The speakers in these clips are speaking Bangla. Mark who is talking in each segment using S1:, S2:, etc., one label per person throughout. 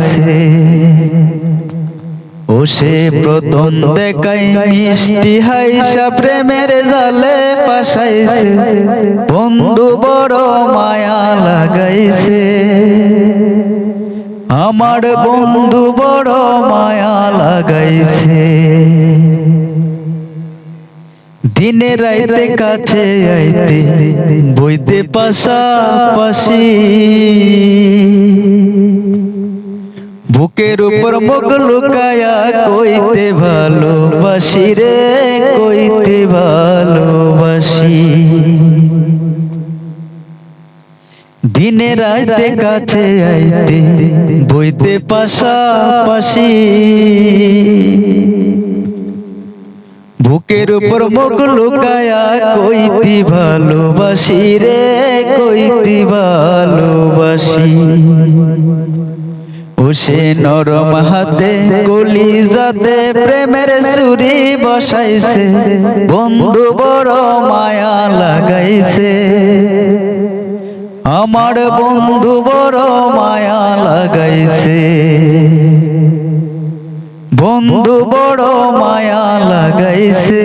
S1: লাগাইছে ও সে প্রথম দেখাই মিষ্টি হাইসা প্রেমের জালে পাশাইছে বন্ধু বড় মায়া লাগাইছে। আমার বন্ধু বড় মায়া লাগাইছে। দিনে রাইতে কাছে আইতে বইতে পাশাপাশি। বুকের উপর মুখ লুকায়া কইতে ভালোবাসি রে, কইতে ভালোবাসি। দিনে রাইতে কাছে আইতে, বইতে পাশাপাশি। বুকের উপর মুখ লুকায়া কইতি ভালোবাসি রে, কইতি ভালোবাসি। ও সে নরম হাতে কলি যাতে প্রেমের চুরি বসাইছে। বন্ধু বড় মায়া লাগাইছে। আমার বন্ধু বড় মায়া লাগাইছে। বন্ধু বড় মায়া লাগাইছে।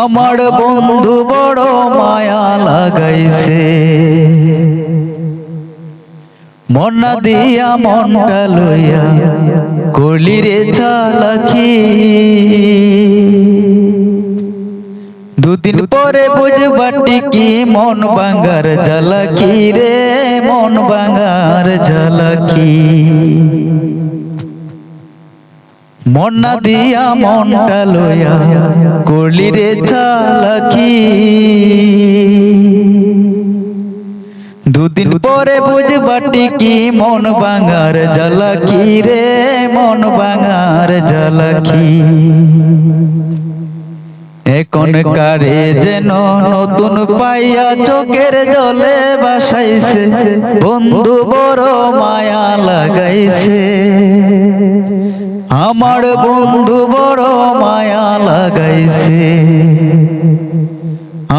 S1: আমার বন্ধু বড় মায়া লাগাইছে। মনা দিয়া মনটা লইয়া কলি রে চালাকি। দুদিন পরে বুঝবাটি কি মন বাঙ্গার জ্বালাকি রে মন বাঙ্গার জ্বালাকি মনা দিয়া মনটা লইয়া কলি রে চালাকি। পরে বুঝবাটি কি? মন বাঙার জ্বালাকি রে? মন বাঙার জ্বালাকি এখন কারে যেন নতুন পাইয়া চোখের জলে বাসাইছে, বন্ধু বড় মায়া লাগাইছে। আমার বন্ধু বড় মায়া লাগাইছে।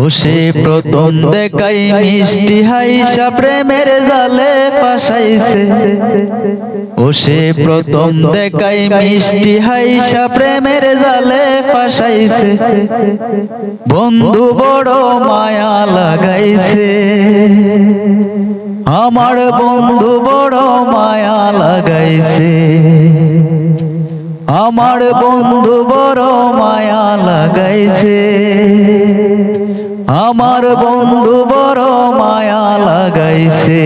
S1: ও সে প্রথম দেখাই মিষ্টি হাইসা প্রেমের জালে পাশাইছে ও সে প্রথম দেখাই মিষ্টি হাইসা প্রেমের জালে ফাঁসাইছে। বন্ধু বড় মায়া লাগাইছে। আমার বন্ধু বড় মায়া লাগাইছে। আমার বন্ধু বড় মায়া লাগাইছে। আমার বন্ধু বড় মায়া লাগাইছে।